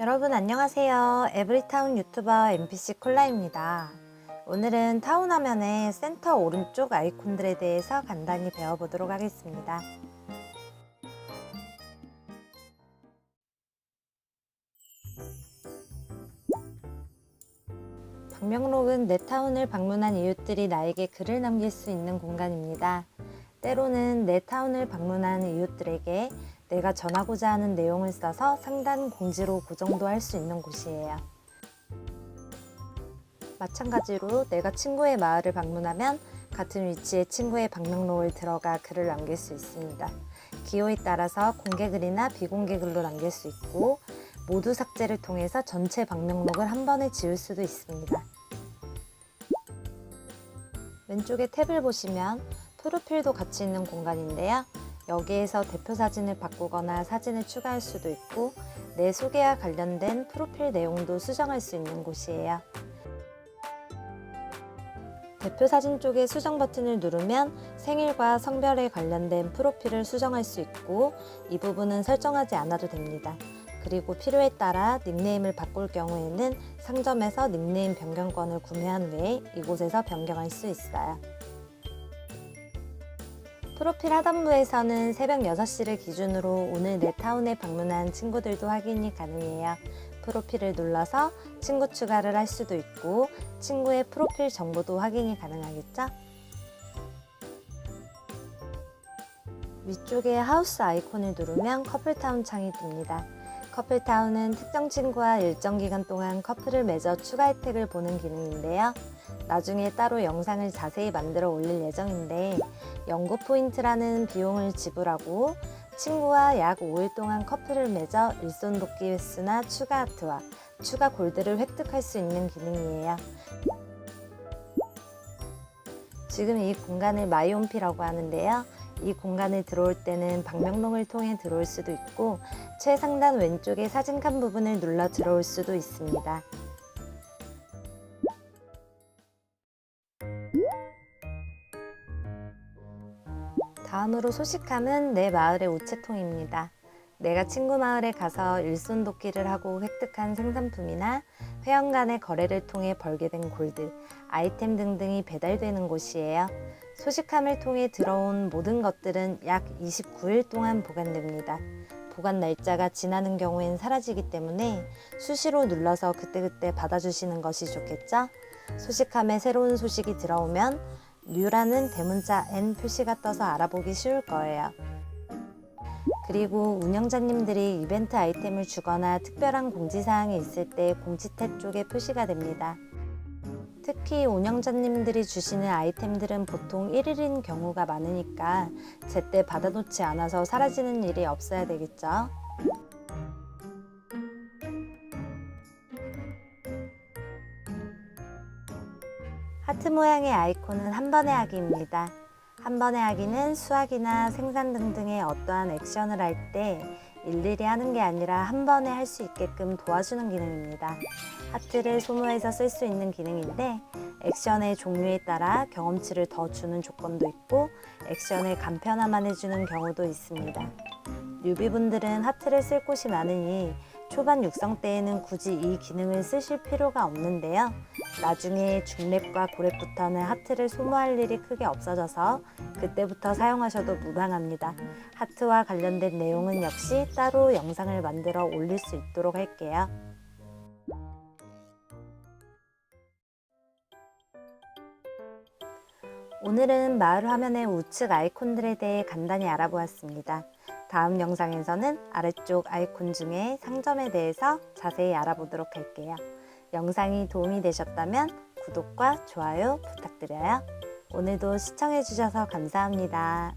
여러분 안녕하세요. 에브리타운 유튜버 NPC 콜라입니다. 오늘은 타운 화면의 센터 오른쪽 아이콘들에 대해서 간단히 배워보도록 하겠습니다. 방명록은 내 타운을 방문한 이웃들이 나에게 글을 남길 수 있는 공간입니다. 때로는 내 타운을 방문한 이웃들에게 내가 전하고자 하는 내용을 써서 상단 공지로 고정도 할 수 있는 곳이에요. 마찬가지로 내가 친구의 마을을 방문하면 같은 위치에 친구의 방명록을 들어가 글을 남길 수 있습니다. 기호에 따라서 공개 글이나 비공개 글로 남길 수 있고 모두 삭제를 통해서 전체 방명록을 한 번에 지울 수도 있습니다. 왼쪽에 탭을 보시면 프로필도 같이 있는 공간인데요. 여기에서 대표 사진을 바꾸거나 사진을 추가할 수도 있고 내 소개와 관련된 프로필 내용도 수정할 수 있는 곳이에요. 대표 사진 쪽에 수정 버튼을 누르면 생일과 성별에 관련된 프로필을 수정할 수 있고 이 부분은 설정하지 않아도 됩니다. 그리고 필요에 따라 닉네임을 바꿀 경우에는 상점에서 닉네임 변경권을 구매한 후에 이곳에서 변경할 수 있어요. 프로필 하단부에서는 새벽 6시를 기준으로 오늘 내 타운에 방문한 친구들도 확인이 가능해요. 프로필을 눌러서 친구 추가를 할 수도 있고 친구의 프로필 정보도 확인이 가능하겠죠? 위쪽에 하우스 아이콘을 누르면 커플타운 창이 뜹니다. 커플타운은 특정 친구와 일정 기간 동안 커플을 맺어 추가 혜택을 보는 기능인데요. 나중에 따로 영상을 자세히 만들어 올릴 예정인데 연구 포인트라는 비용을 지불하고 친구와 약 5일 동안 커플을 맺어 일손 돕기 횟수나 추가 하트와 추가 골드를 획득할 수 있는 기능이에요. 지금 이 공간을 마이홈피라고 하는데요. 이 공간을 들어올 때는 방명록을 통해 들어올 수도 있고 최상단 왼쪽의 사진칸 부분을 눌러 들어올 수도 있습니다. 다음으로 소식함은 내 마을의 우체통입니다. 내가 친구 마을에 가서 일손 돕기를 하고 획득한 생산품이나 회원 간의 거래를 통해 벌게 된 골드, 아이템 등등이 배달되는 곳이에요. 소식함을 통해 들어온 모든 것들은 약 29일 동안 보관됩니다. 보관 날짜가 지나는 경우엔 사라지기 때문에 수시로 눌러서 그때그때 받아주시는 것이 좋겠죠? 소식함에 새로운 소식이 들어오면 뉴라는 대문자 N 표시가 떠서 알아보기 쉬울 거예요. 그리고 운영자님들이 이벤트 아이템을 주거나 특별한 공지사항이 있을 때 공지탭 쪽에 표시가 됩니다. 특히 운영자님들이 주시는 아이템들은 보통 1일인 경우가 많으니까 제때 받아놓지 않아서 사라지는 일이 없어야 되겠죠. 하트 모양의 아이콘은 한 번에 하기입니다. 한 번에 하기는 수학이나 생산 등등의 어떠한 액션을 할 때 일일이 하는 게 아니라 한 번에 할 수 있게끔 도와주는 기능입니다. 하트를 소모해서 쓸 수 있는 기능인데 액션의 종류에 따라 경험치를 더 주는 조건도 있고 액션을 간편화만 해주는 경우도 있습니다. 뉴비분들은 하트를 쓸 곳이 많으니 초반 육성 때에는 굳이 이 기능을 쓰실 필요가 없는데요. 나중에 중랩과 고랩부터는 하트를 소모할 일이 크게 없어져서 그때부터 사용하셔도 무방합니다. 하트와 관련된 내용은 역시 따로 영상을 만들어 올릴 수 있도록 할게요. 오늘은 마을 화면의 우측 아이콘들에 대해 간단히 알아보았습니다. 다음 영상에서는 아래쪽 아이콘 중에 상점에 대해서 자세히 알아보도록 할게요. 영상이 도움이 되셨다면 구독과 좋아요 부탁드려요. 오늘도 시청해주셔서 감사합니다.